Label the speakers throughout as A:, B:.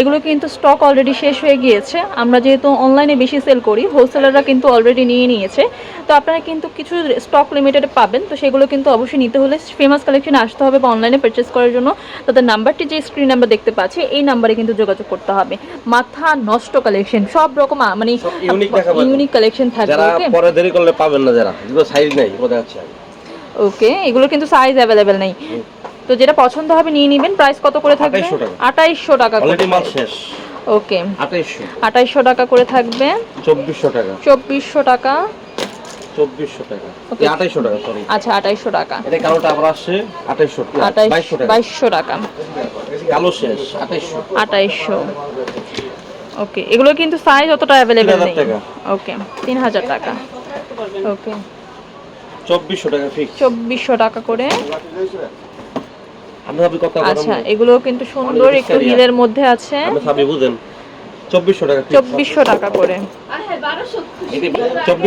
A: এগুলো কিন্তু stock already শেষ হয়ে গিয়েছে। আমরা যেহেতু অনলাইনে বেশি সেল করি হোলসেলাররা কিন্তু অলরেডি নিয়ে নিয়েছে। তো আপনারা কিন্তু কিছু স্টক লিমিটেড পাবেন তো সেগুলো কিন্তু অবশ্যই নিতে হলে ফেমাস কালেকশনে আসতে হবে বা অনলাইনে পারচেস করার জন্য। তাদের নাম্বারটি যে স্ক্রিন নাম্বার দেখতে পাচ্ছি এই নাম্বারে কিন্তু যোগাযোগ করতে হবে। মাথা নষ্ট কালেকশন সব রকম মানে। ইউনিক কালেকশন থাকবে
B: পরে দেরি করলে পাবেন না যারা। সাইজ নেই।
A: ওকে এগুলো কিন্তু সাইজ অ্যাভেলেবেল নেই। তো যেটা পছন্দ হবে নিয়ে নেবেন। প্রাইস কত করে থাকবে?
B: 2800 টাকা।
A: আঠাইশশো টাকা
B: অলরেডি মাল শেষ।
A: ওকে।
B: আঠাইশশো।
A: টাকা করে থাকবে।
B: চব্বিশশো টাকা।
A: চব্বিশশো টাকা।
B: চব্বিশশো টাকা. আঠাইশশো টাকা সরি
A: আচ্ছা আঠাইশশো টাকা।
B: এটা কালোটা আবার আসছে আঠাইশশো বাইশশো টাকা।
A: বাইশশো টাকা।
B: কালো শেষ আঠাইশশো।
A: আঠাইশশো। ওকে। এগুলো কিন্তু সাইজ অতটা অ্যাভেলেবেল নেই। ওকে। তিন হাজার টাকা। ওকে।
B: চব্বিশশো টাকা ফিক্স
A: চব্বিশশো টাকা করে।
B: আপনি আপনি কত
A: আচ্ছা এগুলো কিন্তু সুন্দর একটু হিলের মধ্যে আছে।
B: আপনি বুঝেন টাকা
A: করে।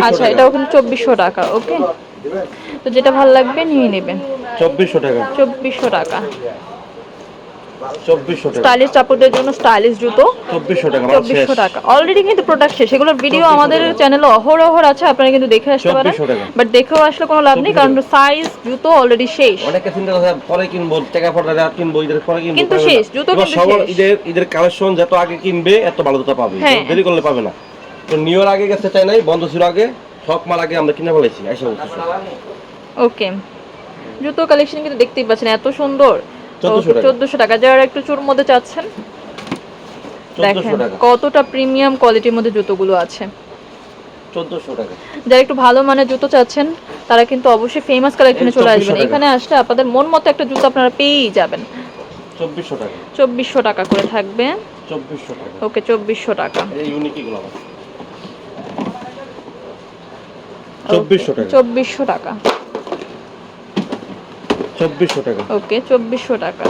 A: আচ্ছা এটাও কিন্তু চব্বিশশো টাকা ওকে? তো যেটা ভালো লাগবে নিয়ে নেবেন।
B: চব্বিশশো টাকা
A: চব্বিশশো টাকা।
B: চব্বিশশো টাকা।
A: স্টাইলিশ চাপড়দের জন্য স্টাইলিশ জুতো।
B: চব্বিশশো টাকা
A: চব্বিশশো টাকা। অলরেডি কিন্তু প্রোডাক্ট শেষ। এগুলোর ভিডিও আমাদের চ্যানেলে অহরহর আছে আপনারা কিন্তু দেখে আসতে পারেন। বাট দেখেও আসলে কোনো লাভ নেই কারণ সাইজ জুতো অলরেডি শেষ।
B: অনেকে চিন্তা পরে কিনবো টাকা পরে কিনবো ঈদের পরে কিনবো
A: কিন্তু শেষ, জুতো কিন্তু শেষ।
B: ঈদের ঈদের কালেকশন যত আগে কিনবে এত ভালো জুতো পাবে।
A: হ্যাঁ।
B: দেরি করলে পাবে না। তো নিউর আগে গেছে নাই? বন্ধ ছিল আগে। সব মাল আগে আমরা কিনে ফেলেছি। এসে
A: ওকে জুতো কালেকশন কিন্তু দেখতেই পাচ্ছেন এত সুন্দর।
B: 1400 টাকা।
A: চোদ্দশো টাকা। যারা একটু চুর মধ্যে চাচ্ছেন দেখেন কতটা প্রিমিয়াম কোয়ালিটির মধ্যে জুতোগুলো আছে। যারা একটু ভালো মানের জুতো চাচ্ছেন তারা কিন্তু অবশ্যই ফেমাস কালেকশনে চলে আসবেন। এখানে আসলে আপনাদের মন মতো একটা জুতো আপনারা পেয়েই যাবেন।
B: চব্বিশশো টাকা।
A: চব্বিশশো টাকা করে থাকবে।
B: চব্বিশশো টাকা।
A: ওকে চব্বিশশো টাকা।
B: চব্বিশশো টাকা।
A: চব্বিশশো টাকা। ওকে চব্বিশশো টাকা।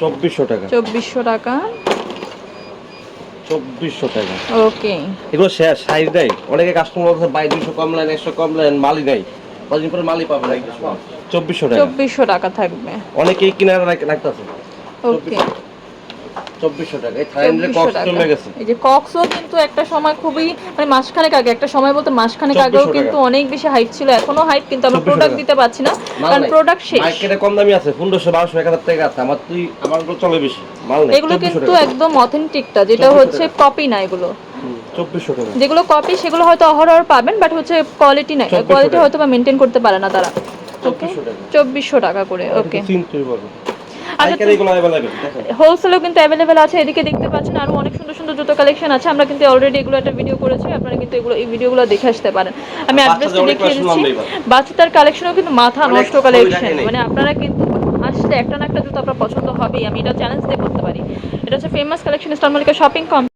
B: চব্বিশশো টাকা।
A: চব্বিশশো টাকা।
B: চব্বিশশো টাকা।
A: ওকে।
B: এগুলো শেষ সাইজ দেয় অনেকে কাস্টমার বলছে বাই দুইশো কম লাইন একশো কম লাইন মালই নাই। কদিন পরে মালই পাবে না চব্বিশশো টাকা।
A: চব্বিশশো টাকা থাকবে।
B: অনেকেই কিনার রাখতেছে।
A: ওকে।
B: চব্বিশশো টাকা। এই থাইল্যান্ডের কক্স
A: টাকা।
B: গেছে।
A: এই যে কক্সও কিন্তু একটা সময় খুবই মানে মাসখানেক আগে একটা সময় বলতে মাসখানেক আগেও কিন্তু অনেক বেশি হাইপ ছিল এখনও হাইপ কিন্তু আমরা প্রোডাক্ট দিতে পারছি না কারণ প্রোডাক্ট শেষ।
B: মার্কেটে কম দামি আছে পনেরোশো বারোশো এক হাজার টাকা আছে। আমার তুই আমারগুলো চলে বেশি মাল নেই।
A: এগুলো কিন্তু একদম অথেন্টিকটা যেটা হচ্ছে কপি না এগুলো। যেগুলো কপি সেগুলো হয়তো অহরহ পাবেন বাট হচ্ছে কোয়ালিটি নাই। কোয়ালিটি হয়তো বা মেনটেন করতে পারে না তারা। ওকে চব্বিশশো টাকা করে ওকে হোলসেলও কিন্তু অ্যাভেলেবেল আছে এদিকে দেখতে পাচ্ছেন আরও অনেক সুন্দর সুন্দর জুতো কালেকশন আছে। আমরা কিন্তু অলরেডি এগুলো একটা ভিডিও করেছি আপনারা কিন্তু এগুলো এই ভিডিওগুলো দেখে আসতে পারেন। আমি অ্যাড্রেসটা দেখিয়ে দিচ্ছি। বাচ্চাদের কালেকশনও কিন্তু মাথা নষ্ট কালেকশন মানে আপনারা কিন্তু আসলে একটা না একটা জুতো আপনার পছন্দ হবেই। আমি এটা চ্যালেঞ্জ দিয়ে করতে পারি। এটা হচ্ছে ফেমাস কালেকশন মালিকা শপিং কম